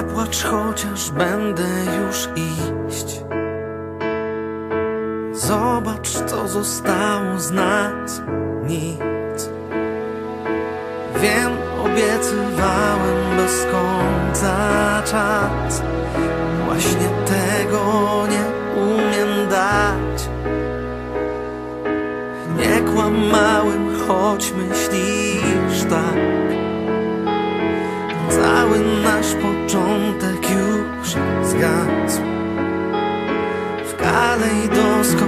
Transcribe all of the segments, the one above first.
Nie płacz, chociaż będę już iść. Zobacz, co zostało z nas. Nic. Wiem, obiecywałem bez końca czas. Właśnie tego nie umiem dać. Nie kłamałem, choć myślisz tak. Cały nasz początek już zgasł. W kalejdoskopie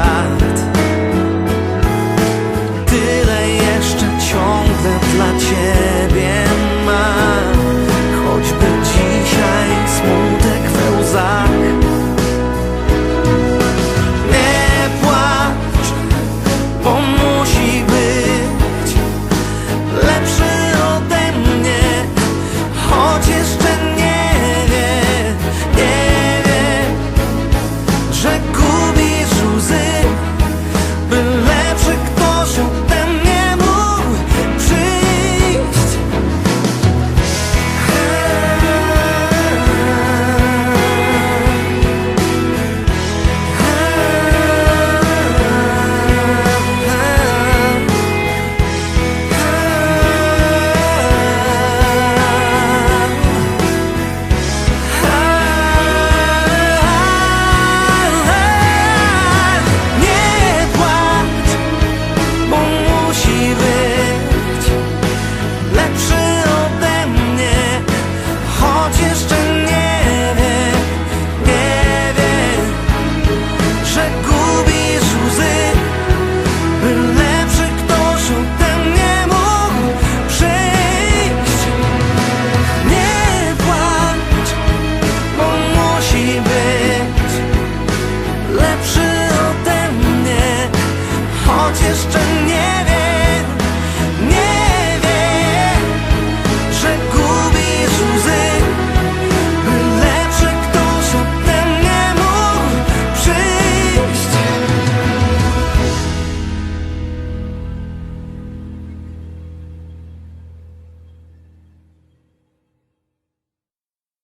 sky